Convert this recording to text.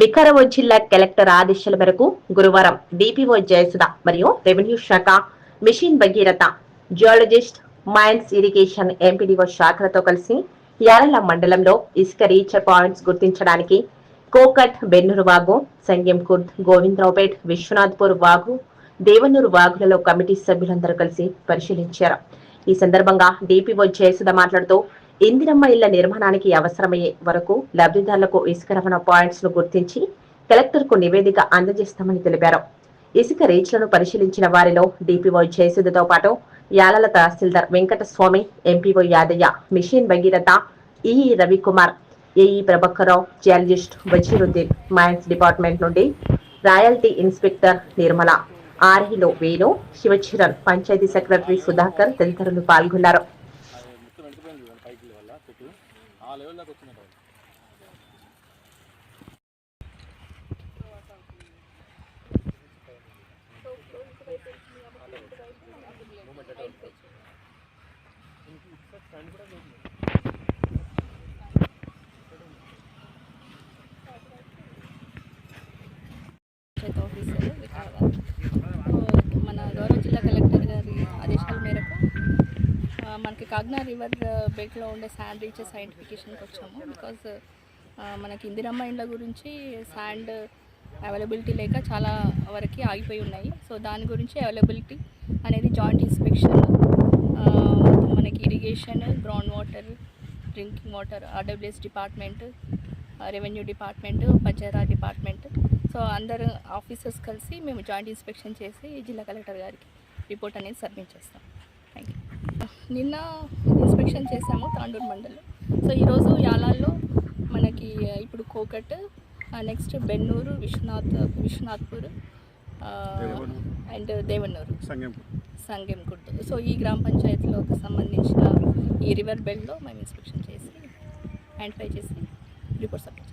వికారాబాద్ జిల్లా కలెక్టర్ ఆదేశాల మేరకు గురువారం డిపిఓ జయసుధ మరియు రెవెన్యూ శాఖ mission Bhagiratha geologist mines irrigation MPDO శాఖలతో కలిసి యారల మండలంలో ఇసుక రీచర్ పాయింట్స్ గుర్తించడానికి కోకట్ బెన్నూరు వాగు సంగెం కుర్ద్ గోవిందరావుపేట్ విశ్వనాథ్పూర్ వాగు దేవన్నూరు వాగులలో కమిటీ సభ్యులందరూ కలిసి పరిశీలించారు. ఈ సందర్భంగా డిపిఓ జయసుధ మాట్లాడుతూ ఇందిరమ్మ ఇళ్ళ నిర్మాణానికి అవసరమయ్యే వరకు లబ్ధిదారులకు ఇసుక రవాణా పాయింట్స్ను గుర్తించి కలెక్టర్కు నివేదిక అందజేస్తామని తెలిపారు. ఇసుక రీచ్లను పరిశీలించిన వారిలో డిపిఓ జయసుధతో పాటు Yalal tahsildar Venkataswamy MPO Yadaiah mission Bhagiratha EE Ravikumar AE Prabhakara Rao geologist Bajeeruddin mines department నుండి రాయల్టీ ఇన్స్పెక్టర్ నిర్మల ఆర్హిలో వేణు శివచరణ్ పంచాయతీ సెక్రటరీ సుధాకర్ తదితరులు పాల్గొన్నారు. సైకిల్ వల్ల చెట్టు ఆ లెవెల్ దాకా వచ్చింది పంచాయత్ ఆఫీసర్ వికారాబాద్. మన గౌరవ జిల్లా కలెక్టర్ మనకి కాగ్నా రివర్ బెల్ట్లో ఉండే శాండ్ రీచెస్ ఐడెంటిఫికేషన్కి వచ్చాము. బికాజ్ మనకి ఇందిరమ్మ ఇండ్ల గురించి శాండ్ అవైలబిలిటీ లేక చాలా వరకు ఆగిపోయి ఉన్నాయి. సో దాని గురించి అవైలబిలిటీ అనేది జాయింట్ ఇన్స్పెక్షన్ మనకి irrigation ground water drinking water RWS department revenue department Panchayati Raj department so అందరు ఆఫీసర్స్ కలిసి మేము జాయింట్ ఇన్స్పెక్షన్ చేసి జిల్లా కలెక్టర్ గారికి రిపోర్ట్ అనేది సబ్మిట్ చేస్తాం. నిన్న ఇన్స్పెక్షన్ చేసాము తాండూరు మండలం. సో ఈరోజు యాలాల్లో మనకి ఇప్పుడు కోకట్ నెక్స్ట్ బెన్నూరు విశ్వనాథ్ విశ్వనాథ్పూర్ అండ్ దేవన్నూరు సంగం సంగెం గుర్తు సో ఈ గ్రామ పంచాయతీలోకి సంబంధించిన ఈ రివర్ బెల్ట్లో మేము ఇన్స్పెక్షన్ చేసి ఐడెంటిఫై చేసి రిపోర్ట్ సబ్మిట్